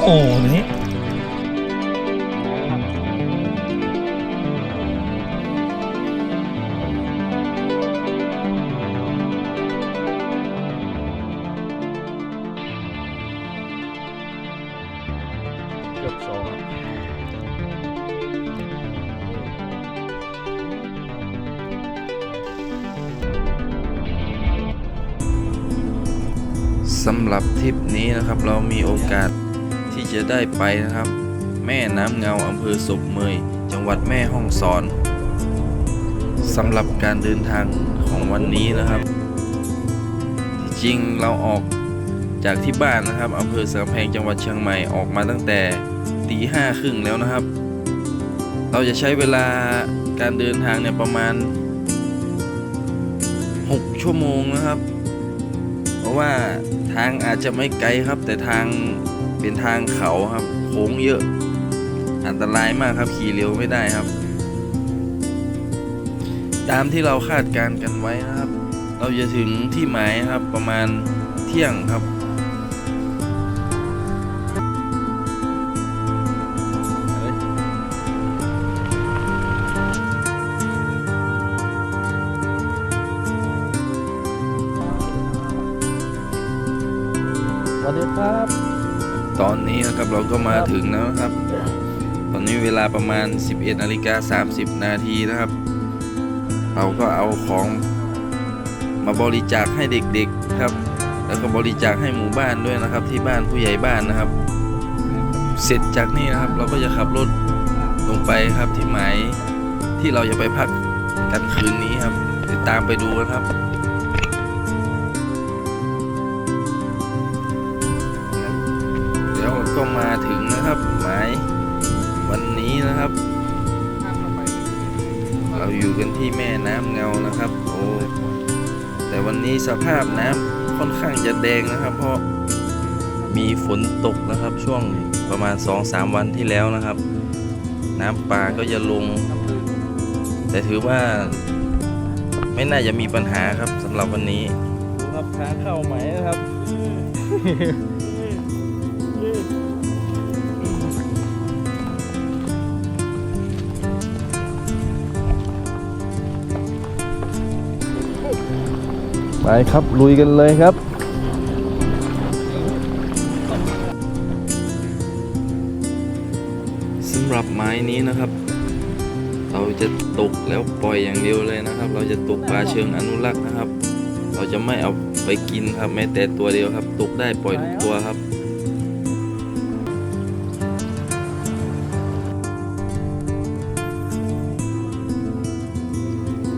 ฮ้ยน้ำออกโอ้โหนี่เกือบสองสำหรับทริปนี้นะครับเรามีโอกาสที่ จะได้ไปนะครับ แม่น้ำเงาอำเภอศพเมย จังหวัดแม่ฮ่องสอนสำหรับการเดินทางของวันนี้นะครับ จริงเราออกจากที่บ้านนะครับอำเภอสังแพงจังหวัดเชียงใหม่ออกมาตั้งแต่ตีห้าครึ่งแล้วนะครับ เราจะใช้เวลาการเดินทางเนี่ยประมาณ 6 ชั่วโมงนะครับ เพราะว่าทางอาจจะไม่ไกลครับแต่ทาง เป็นทางเขาครับ โค้งเยอะ อันตรายมากครับขี่เร็วไม่ได้ครับ ตามที่เราคาดการกันไว้นะครับ เราจะถึงที่หมายครับประมาณเที่ยงครับสวัสดีครับ ตอนนี้นะครับเราก็มาถึงแล้วนะครับ ตอนนี้เวลาประมาณ 11นาฬิกา30 นาทีนะครับ เราก็เอาของมาบริจาคให้เด็กๆครับ แล้วก็บริจาคให้หมู่บ้านด้วยนะครับ ที่บ้านผู้ใหญ่บ้านนะครับ เสร็จจากนี้นะครับเราก็จะขับรถลงไปครับที่หมายที่เราจะไปพักกันคืนนี้ครับติดตามไปดูกันครับ สภาพน้ำค่อนข้างจะแดงนะครับ เพราะมีฝนตกนะครับ ช่วงประมาณ 2-3 วันที่แล้วนะครับ น้ำป่าก็จะลง แต่ถือว่าไม่น่าจะมีปัญหาครับสำหรับวันนี้ครับทางเข้าไหมนะครับ ครับลุยกันเลยครับสำหรับไม้นี้นะครับ เราจะตกแล้วปล่อยอย่างเดียวเลยนะครับ เราจะตกปลาเชิงอนุรักษ์นะครับ เราจะไม่เอาไปกินครับแม้แต่ตัวเดียวครับ ตกได้ปล่อยทุกตัวครับ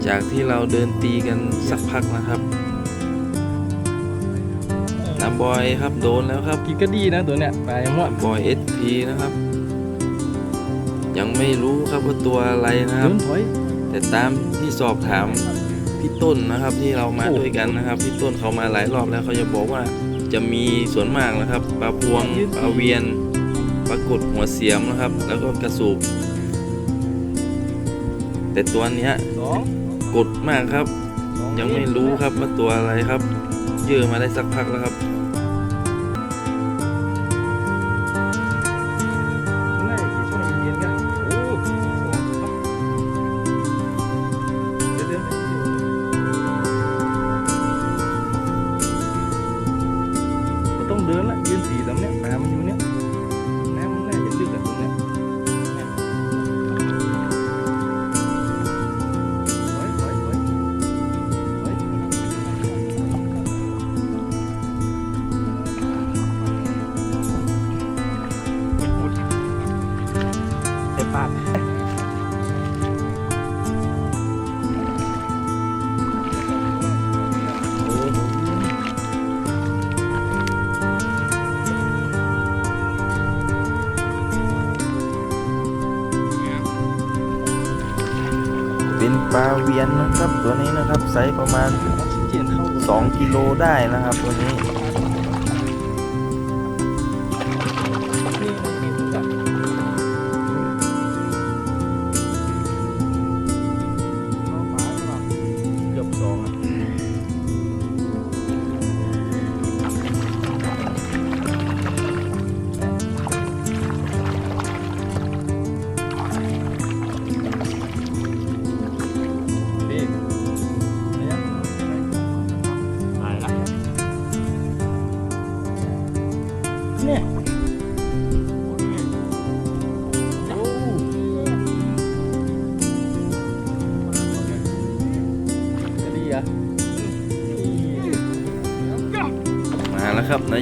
จากที่เราเดินตีกันสักพักนะครับ น้ำบอยครับโดนแล้วครับกินก็ดีนะตัวเนี้ยไปหมดบอยเอสพีนะครับ ยังไม่รู้ครับว่าตัวอะไรนะครับเดินถอยแต่ตามที่สอบถามพี่ต้นนะครับที่เรามาโอ้ด้วยกันนะครับพี่ต้นเขามาหลายรอบแล้วเขาจะบอกว่าจะมีส่วนมากนะครับปลาพวงปลาเวียนปลากดหัวเสียมนะครับ แล้วก็กระสูบแต่ตัวเนี้ยสองกดมากครับสอยังไม่รู้ครับว่าตัวอะไรครับ เยอะมาได้สักพักแล้วครับ เป็นปลาเวียนนะครับตัวนี้นะครับไซส์ประมาณ 2 กิโลได้นะครับตัวนี้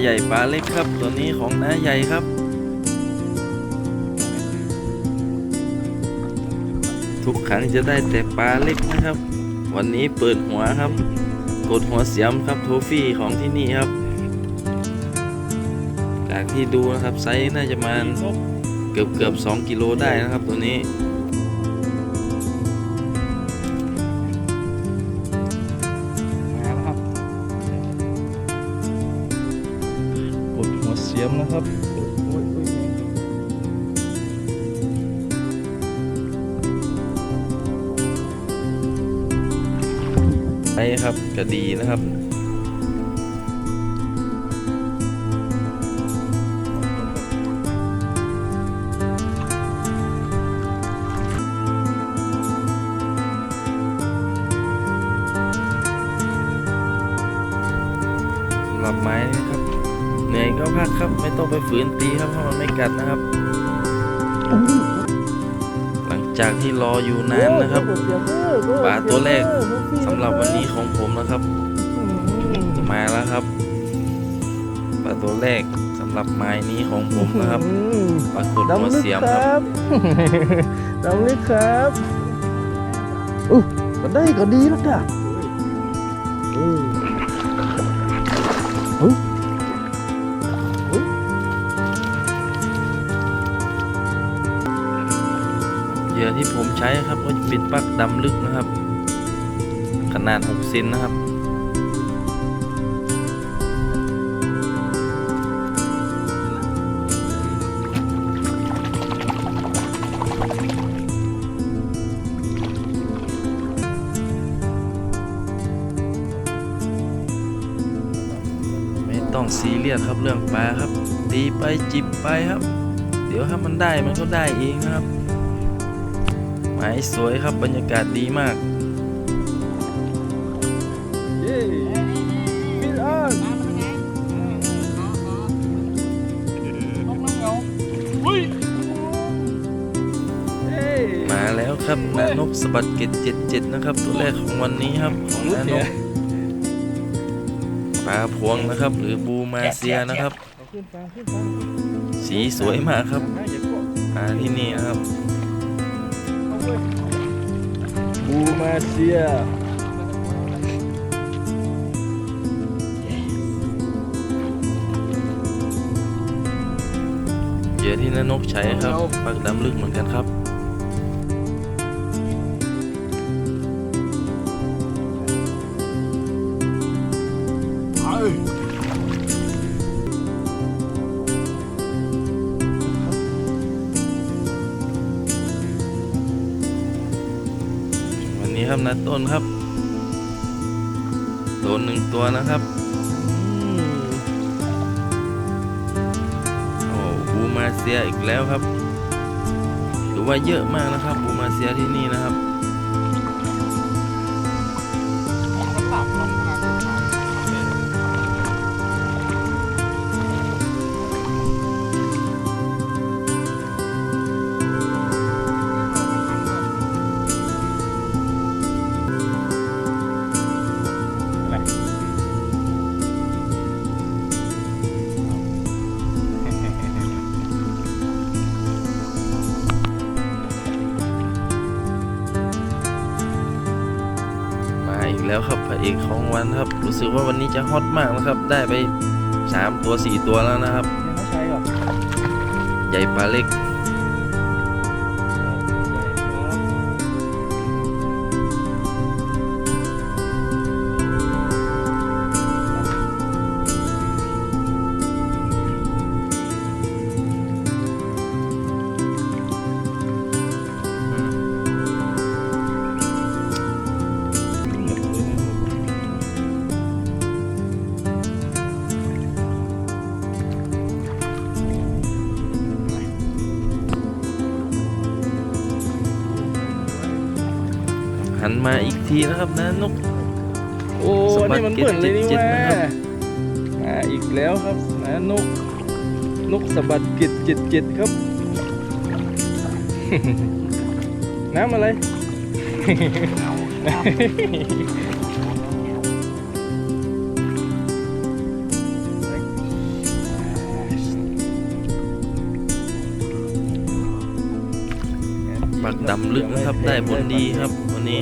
ใหญ่ปลาเล็กครับ ตัวนี้ของน้าใหญ่ครับ ทุกครั้งจะได้แต่ปลาเล็กนะครับ วันนี้เปิดหัวครับ กดหัวเสียมครับโทฟี่ของที่นี่ครับ จากที่ดูนะครับไซส์น่าจะมาเกือบเกือบสองกิโลได้นะครับตัวนี้ นะครับไอ้ยโอ้ยโอ้ยแม่งใช่ครับก็ดีนะครับ เหนื่อยก็พักครับ ไม่ต้องไปฝืนตีครับเพราะมันไม่กัดนะครับ หลังจากที่รออยู่นานนะครับปลาตัวแรกสำหรับวันนี้ของผมนะครับ มาแล้วครับปลาตัวแรกสำหรับไม้นี้ของผมนะครับปรากฏหัวเสียมครับดำลึกครับอู้ก็ได้ก็ดีแล้วจ้ะโอ้ ที่ผมใช้ครับก็จะเป็นปลักดำลึกนะครับ ขนาด 6 เซนนะครับไม่ต้องซีเรียสครับเรื่องปลาครับ ตีไปจิบไปครับ เดี๋ยวถ้ามันได้มันก็ได้เองนะครับ หมายสวยครับบรรยากาศดีมากเย้ฟิลออนเฮ้ยมาแล้วครับนานกสะบัดเกตเจ็ดเจ็ดนะครับ ตัวแรกของวันนี้ครับของนานกปลาพวงนะครับ หรือบูมาเซียนะครับเอาขึ้นฟังขึ้นฟังสีสวยมากครับอะอย่ากลัวปลาที่นี่นะครับเอาเว้ย บูมาเซียเหยื่อที่นนกใช้ครับปักดำลึกเหมือนกันครับ วันนี้ครับนาต้นครับ โดนหนึ่งตัวนะครับอโอ้บูมาเซียอีกแล้วครับถือว่าเยอะมากนะครับบูมาเซียที่นี่นะครับ แล้วครับพระเอกของวันครับ รู้สึกว่าวันนี้จะฮอตมากนะครับ ได้ไปสามตัวสี่ตัวแล้วนะครับ ยังไม่ใช่หรอใหญ่ปลาเล็ก มาอีกทีนะครับนะนก โอ้สมบัตินี่มันเหมือนเลยนี่เจ็ดว่าเจ็ดนะครับ มาอีกแล้วครับนะนก นกสะบัดกิดจิตจิตครับ น้ำอะไรปักดำลึกนะครับ ได้ผลดีครับวันนี้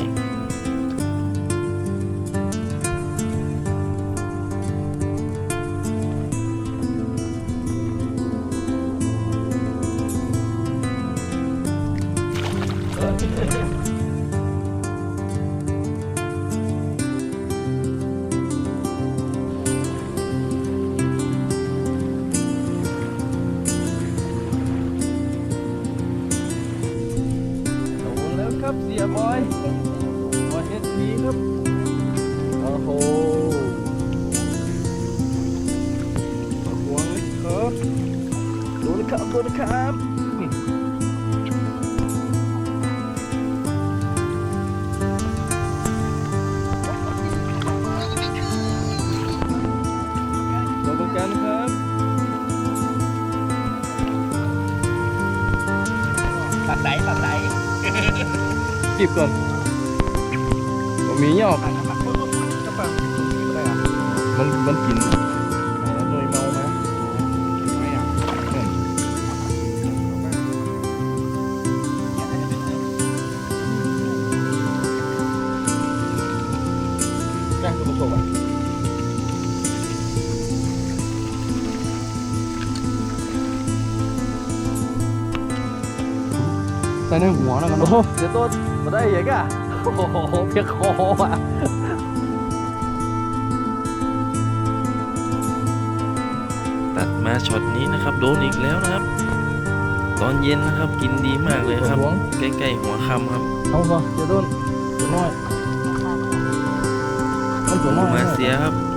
ดูนะครับดูนะครับตัวประกันครับปักไหนปักไหนจีบก่อนบ่มีหยอกปักปักปุ๊บก็ปักอะไรอะมันมันกิน ใส่ในหัวแล้วกันโอ้โหเดี๋ยวตัวมาได้ยังอะโอ้โหเพียงคออะตัดมาช็อตนี้นะครับ โดนอีกแล้วนะครับ ตอนเย็นนะครับกินดีมากเลยครับ ใกล้ๆหัวค่ำครับเอาก่อนเดี๋ยวต้นตัวน้อยมันตัวน้อยมาเสียครับครับ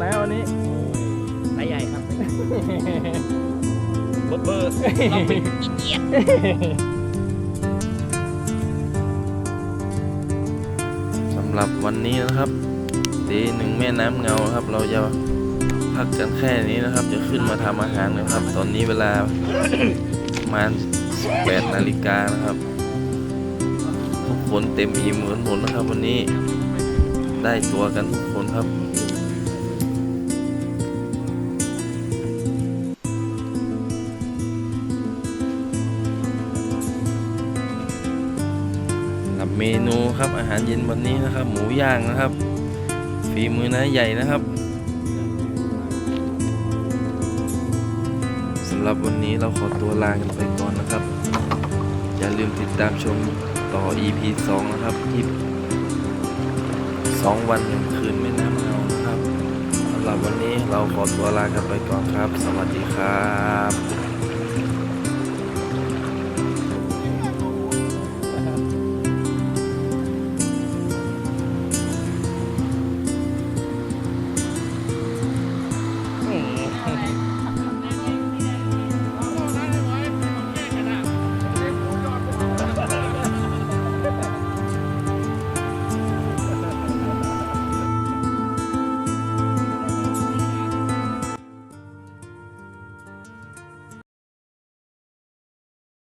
ไหนวันนี้ไหนใหญ่ครับเบอร์เบอร์เราเป็นอีเกียดสำหรับวันนี้นะครับตีหนึ่งแม่น้ำเงาครับ เราจะพักกันแค่นี้นะครับ จะขึ้นมาทำอาหารนะครับ ตอนนี้เวลาประมาณ18นาฬิกานะครับทุกคนเต็มอิ่มเหมือนผมนะครับ วันนี้ได้ตัวกันทุกคนครับ เมนูครับอาหารเย็นวันนี้นะครับ หมูย่างนะครับฝีมือน้าใหญ่นะครับสำหรับวันนี้เราขอตัวลากันไปก่อนนะครับ อย่าลืมติดตามชมต่อ EP 2 นะครับที่2วันหนึ่งคืนไม่น้ำเงานะครับสำหรับวันนี้เราขอตัวลากันไปก่อนครับ สวัสดีครับ